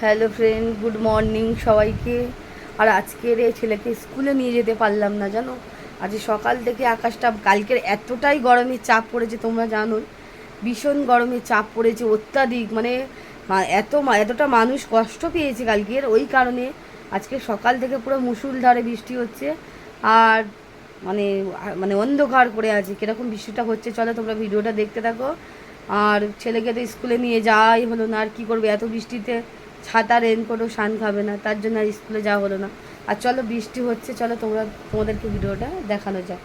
Hello friend, good morning সবাইকে। আর আজকের এই ছেলেকে স্কুলে নিয়ে যেতে পারলাম না, জানো? আজ সকাল থেকে আকাশটা কালকের এতটাই গরমের চাপ পড়েছে, তোমরা জানো ভীষণ গরমের চাপ পড়েছে, অত্যাধিক মানে এত এতটা মানুষ কষ্ট পেয়েছে কালকের, ওই কারণে আজকে সকাল থেকে পুরো মুসুলধারে বৃষ্টি হচ্ছে। আর মানে মানে অন্ধকার করে আছে, কীরকম বৃষ্টিটা হচ্ছে, চলো তোমরা ভিডিওটা দেখতে থাকো। আর ছেলেকে তো স্কুলে নিয়ে যাওয়াই হলো না, আর কী করবে? এত বৃষ্টিতে ছাতা রেনকোটও শান খাবে না, তার জন্য আর স্কুলে যাওয়া হলো না। আর চলো বৃষ্টি হচ্ছে, চলো তোমরা তোমাদেরকে ভিডিওটা দেখানো যাক।